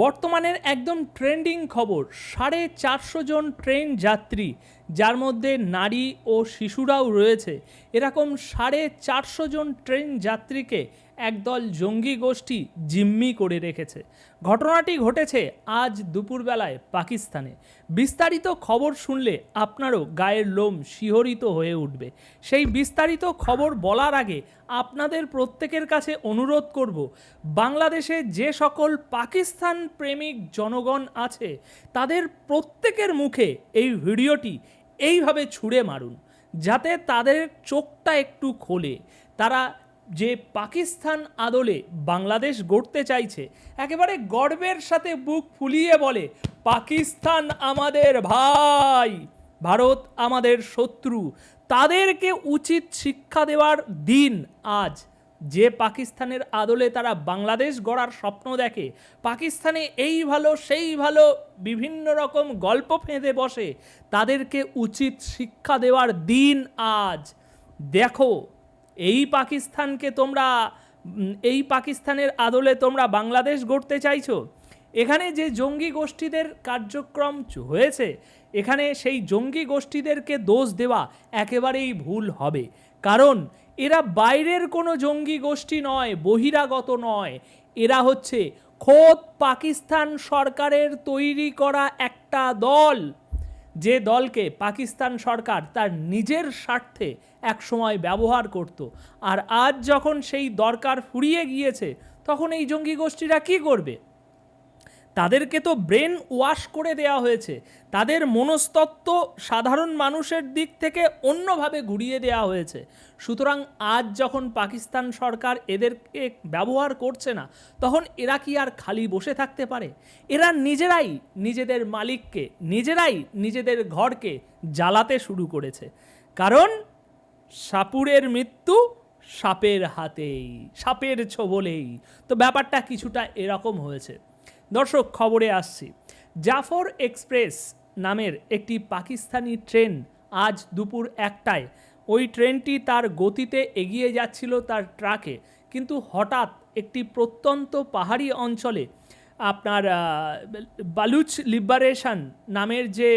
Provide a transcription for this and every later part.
বর্তমানের একদম ট্রেন্ডিং খবর, সাড়ে চারশো জন ট্রেন যাত্রী, যার মধ্যে নারী ও শিশুরাও রয়েছে। এরকম সাড়ে চারশো জন ট্রেন যাত্রীকে একদল জঙ্গি গোষ্ঠী জিম্মি করে রেখেছে। ঘটনাটি ঘটেছে আজ দুপুরবেলায় পাকিস্তানে। বিস্তারিত খবর শুনলে আপনারও গায়ের লোম শিহরিত হয়ে উঠবে। সেই বিস্তারিত খবর বলার আগে আপনাদের প্রত্যেকের কাছে অনুরোধ করব, বাংলাদেশে যে সকল পাকিস্তান প্রেমিক জনগণ আছে, তাদের প্রত্যেকের মুখে এই ভিডিওটি এইভাবে ছুঁড়ে মারুন, যাতে তাদের চোখটা একটু খোলে। তারা যে পাকিস্তান আদলে বাংলাদেশ গড়তে চাইছে, একেবারে গর্বের সাথে বুক ফুলিয়ে বলে, পাকিস্তান আমাদের ভাই, ভারত আমাদের শত্রু, তাদেরকে উচিত শিক্ষা দেওয়ার দিন আজ। যে পাকিস্তানের আদলে তারা বাংলাদেশ গড়ার স্বপ্ন দেখে, পাকিস্তানে এই ভালো, সেই ভালো, বিভিন্ন রকম গল্প ফেঁদে বসে, তাদেরকে উচিত শিক্ষা দেওয়ার দিন আজ। দেখো এই পাকিস্তানকে তোমরা এই পাকিস্তানের আদলে তোমরা বাংলাদেশ গড়তে চাইছো? এখানে যে জঙ্গি গোষ্ঠীদের কার্যক্রম হয়েছে, এখানে সেই জঙ্গি গোষ্ঠীদেরকে দোষ দেওয়া একেবারেই ভুল হবে। কারণ এরা বাইরের কোনো জঙ্গি গোষ্ঠী নয়, বহিরাগত নয়। এরা হচ্ছে খোদ পাকিস্তান সরকারের তৈরি করা একটা দল। যে দলকে পাকিস্তান সরকার তার নিজের স্বার্থে একসময় ব্যবহার করত। আর আজ যখন সেই দরকার ফুরিয়ে গিয়েছে, তখন এই জঙ্গি গোষ্ঠীরা কি করবে? তাদেরকে তো ব্রেন ওয়াশ করে দেওয়া হয়েছে। তাদের মনস্তত্ত্ব সাধারণ মানুষের দিক থেকে অন্যভাবে ঘুরিয়ে দেওয়া হয়েছে। সুতরাং আজ যখন পাকিস্তান সরকার এদেরকে ব্যবহার করছে না, তখন এরা কি আর খালি বসে থাকতে পারে? এরা নিজেরাই নিজেদের মালিককে, নিজেরাই নিজেদের ঘরকে জ্বালাতে শুরু করেছে। কারণ সাপুরের মৃত্যু সাপের হাতেই, সাপের ছোবলেই। তো ব্যাপারটা কিছুটা এরকম হয়েছে। দর্শক, খবরে আসছি। জাফর এক্সপ্রেস নামের একটি পাকিস্তানি ট্রেন আজ দুপুর একটায়। ওই ট্রেনটি তার গতিতে এগিয়ে যাচ্ছিল তার ট্রাকে, কিন্তু হঠাৎ একটি প্রত্যন্ত পাহাড়ি অঞ্চলে আপনার বালুচ লিবারেশন নামের যে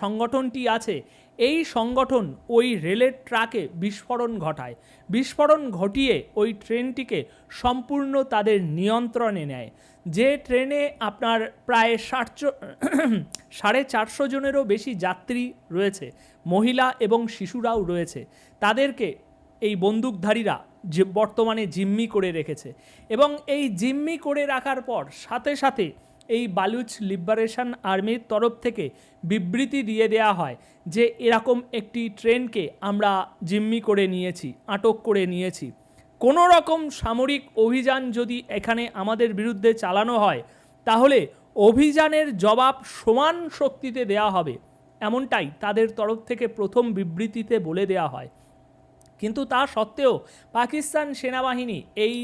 সংগঠনটি আছে এই সংগঠন ওই রেলের ট্রাকে বিস্ফোরণ ঘটায়। বিস্ফোরণ ঘটিয়ে ওই ট্রেনটিকে সম্পূর্ণ তাদের নিয়ন্ত্রণে নেয়। যে ট্রেনে আপনার প্রায় ষাট সাড়ে চারশো জনেরও বেশি যাত্রী রয়েছে, মহিলা এবং শিশুরাও রয়েছে, তাদেরকে এই বন্দুকধারীরা বর্তমানে জিম্মি করে রেখেছে। এবং এই জিম্মি করে রাখার পর সাথে সাথে এই বালুচ লিবারেশন আর্মির তরফ থেকে বিবৃতি দিয়ে দেয়া হয় যে এরকম একটি ট্রেনকে আমরা জিম্মি করে নিয়েছি, আটক করে নিয়েছি। কোনো রকম সামরিক অভিযান যদি এখানে আমাদের বিরুদ্ধে চালানো হয়, তাহলে অভিযানের জবাব সমান শক্তিতে দেয়া হবে। এমনটাই তাদের তরফ থেকে প্রথম বিবৃতিতে বলে দেয়া হয়। কিন্তু তা সত্ত্বেও পাকিস্তান সেনাবাহিনী এই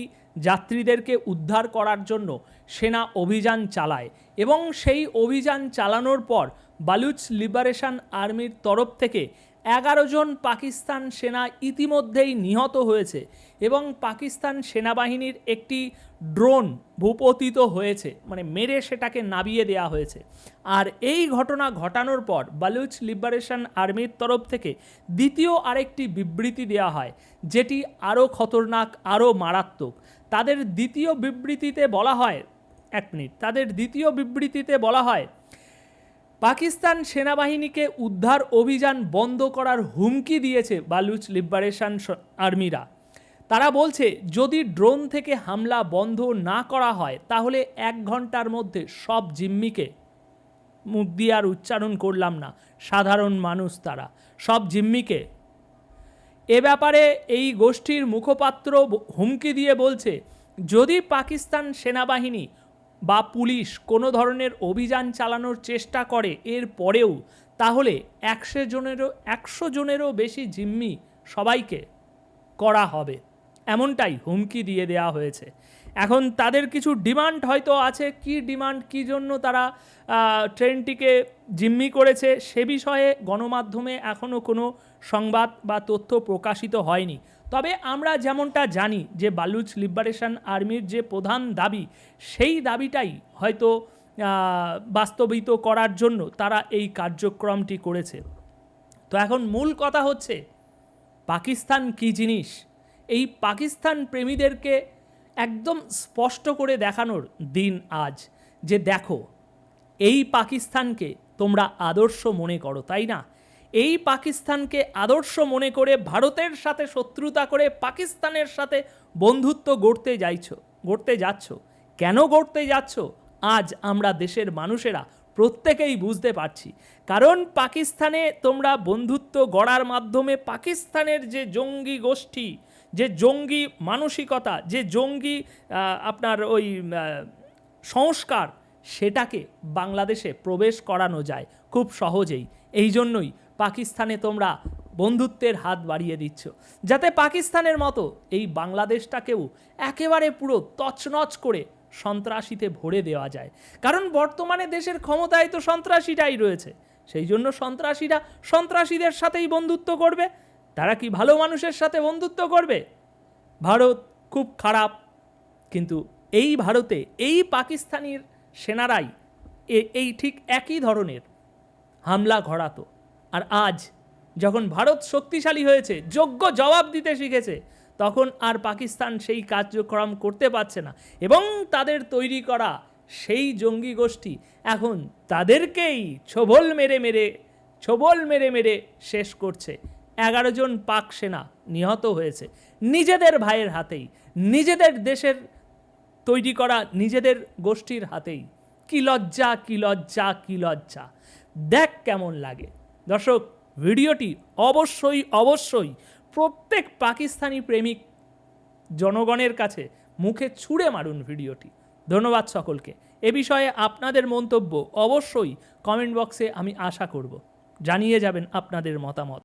যাত্রীদেরকে উদ্ধার করার জন্য সেনা অভিযান চালায় এবং সেই অভিযান চালানোর পর বালুচ লিবারেশন আর্মির তরফ থেকে এগারো জন পাকিস্তান সেনা ইতিমধ্যেই নিহত হয়েছে এবং পাকিস্তান সেনাবাহিনীর একটি ড্রোন ভূপতিত হয়েছে মানে মেরে সেটাকে নাবিয়ে দেওয়া হয়েছে। আর এই ঘটনা ঘটানোর পর বালুচ লিবারেশন আর্মির তরফ থেকে দ্বিতীয় আরেকটি বিবৃতি দেওয়া হয়, যেটি আরও খতরনাক, আরও মারাত্মক। তাদের দ্বিতীয় বিবৃতিতে বলা হয়, এক মিনিট, তাদের দ্বিতীয় বিবৃতিতে বলা হয়, পাকিস্তান সেনাবাহিনীকে উদ্ধার অভিযান বন্ধ করার হুমকি দিয়েছে বালুচ লিবারেশন আর্মিরা। তারা বলছে, যদি ড্রোন থেকে হামলা বন্ধ না করা হয়, তাহলে এক ঘণ্টার মধ্যে সব জিম্মিকে মুখ দিয়ে আর উচ্চারণ করলাম না। সাধারণ মানুষ তারা। সব জিম্মিকে এ ব্যাপারে এই গোষ্ঠীর মুখপাত্র হুমকি দিয়ে বলছে, যদি পাকিস্তান সেনাবাহিনী বা পুলিশ কোনো ধরনের অভিযান চালানোর চেষ্টা করে এর পরেও, তাহলে একশো জনেরও একশো জনেরও বেশি জিম্মি সবাইকে করা হবে। এমনটাই হুমকি দিয়ে দেওয়া হয়েছে। এখন তাদের কিছু ডিমান্ড হয়তো আছে, কি ডিমান্ড, কী জন্য তারা ট্রেনটিকে জিম্মি করেছে সে বিষয়ে গণমাধ্যমে এখনও কোনো সংবাদ বা তথ্য প্রকাশিত হয়নি। তবে আমরা যেমনটা জানি যে বালুচ লিবারেশন আর্মির যে প্রধান দাবি, সেই দাবিটাই হয়তো বাস্তবিত করার জন্য তারা এই কার্যক্রমটি করেছে। তো এখন মূল কথা হচ্ছে, পাকিস্তান কী জিনিস? এই পাকিস্তান প্রেমীদেরকে একদম স্পষ্ট করে দেখানোর দিন আজ যে দেখো, এই পাকিস্তানকে তোমরা আদর্শ মনে করো, তাই না? এই পাকিস্তানকে আদর্শ মনে করে ভারতের সাথে শত্রুতা করে পাকিস্তানের সাথে বন্ধুত্ব গড়তে যাইছো, গড়তে যাচ্ছ। কেন গড়তে যাচ্ছ? আজ আমরা দেশের মানুষেরা প্রত্যেকেই বুঝতে পারছি। কারণ পাকিস্তানে তোমরা বন্ধুত্ব গড়ার মাধ্যমে পাকিস্তানের যে জঙ্গি গোষ্ঠী, যে জঙ্গি মানসিকতা, যে জঙ্গি আপনার ওই সংস্কার, সেটাকে বাংলাদেশে প্রবেশ করানো যায় খুব সহজেই। এই জন্যই পাকিস্তানে তোমরা বন্ধুত্বের হাত বাড়িয়ে দিচ্ছ। যাতে পাকিস্তানের মতো এই বাংলাদেশটাকেও একেবারে পুরো তছনছ করে সন্ত্রাসীতে ভরে দেওয়া যায়। কারণ বর্তমানে দেশের ক্ষমতায় তো সন্ত্রাসীটাই রয়েছে। সেই জন্য সন্ত্রাসীরা সন্ত্রাসীদের সাথেই বন্ধুত্ব করবে। তারা কি ভালো মানুষের সাথে বন্ধুত্ব করবে? ভারত খুব খারাপ। কিন্তু এই ভারতে এই পাকিস্তানির সেনারাই এই ঠিক একই ধরনের হামলা ঘটাতো। আর আজ যখন ভারত শক্তিশালী হয়েছে, যোগ্য জবাব দিতে শিখেছে, তখন আর পাকিস্তান সেই কার্যক্রম করতে পারছে না এবং তাদের তৈরি করা সেই জঙ্গি গোষ্ঠী এখন তাদেরকেই ছোবল মেরে মেরে, ছোবল মেরে মেরে শেষ করছে। এগারো জন পাক সেনা নিহত হয়েছে। নিজেদের ভাইয়ের হাতেই, নিজেদের দেশের তৈরি করা নিজেদের গোষ্ঠীর হাতেই। কি লজ্জা কি লজ্জা কি লজ্জা। দেখ কেমন লাগে। দর্শক, ভিডিওটি অবশ্যই অবশ্যই প্রত্যেক পাকিস্তানি প্রেমিক জনগণের কাছে মুখে ছুঁড়ে মারুন ভিডিওটি। ধন্যবাদ সকলকে। এ বিষয়ে আপনাদের মন্তব্য অবশ্যই কমেন্ট বক্সে আমি আশা করব। জানিয়ে যাবেন আপনাদের মতামত।